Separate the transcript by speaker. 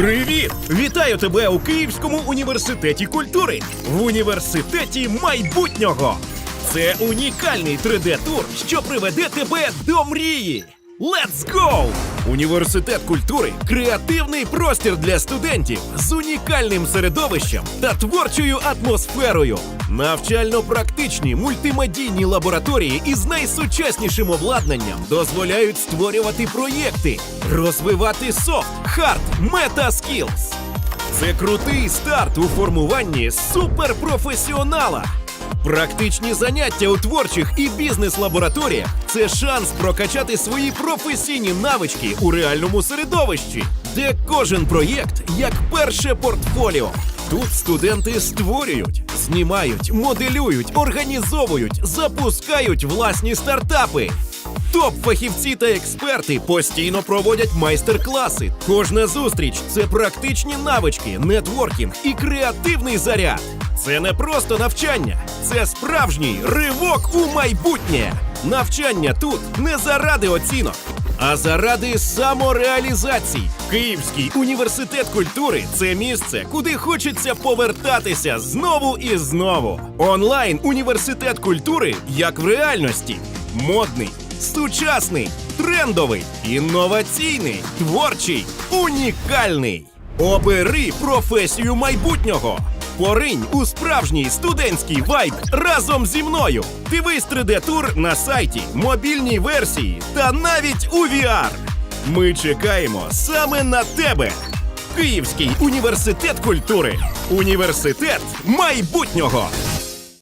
Speaker 1: Привіт! Вітаю тебе у Київському університеті культури в університеті майбутнього. Це унікальний 3D-тур, що приведе тебе до мрії. Let's go! Університет культури креативний простір для студентів з унікальним середовищем та творчою атмосферою. Навчально-практичні мультимедійні лабораторії із найсучаснішим обладнанням дозволяють створювати проєкти, розвивати софт, хард, мета скілз. Це крутий старт у формуванні суперпрофесіонала. Практичні заняття у творчих і бізнес-лабораторіях це шанс прокачати свої професійні навички у реальному середовищі, де кожен проєкт як перше портфоліо. Тут студенти створюють, знімають, моделюють, організовують, запускають власні стартапи. Топ-фахівці та експерти постійно проводять майстер-класи. Кожна зустріч це практичні навички, нетворкінг і креативний заряд. Це не просто навчання, це справжній ривок у майбутнє. Навчання тут не заради оцінок, а заради самореалізації. Київський університет культури це місце, куди хочеться повертатися знову і знову. Онлайн університет культури як в реальності. Модний, сучасний, трендовий, інноваційний, творчий, унікальний. Обери професію майбутнього. Поринь у справжній студентський вайб разом зі мною. Дивись 3D-тур на сайті, мобільній версії та навіть у VR. Ми чекаємо саме на тебе. Київський університет культури. Університет майбутнього.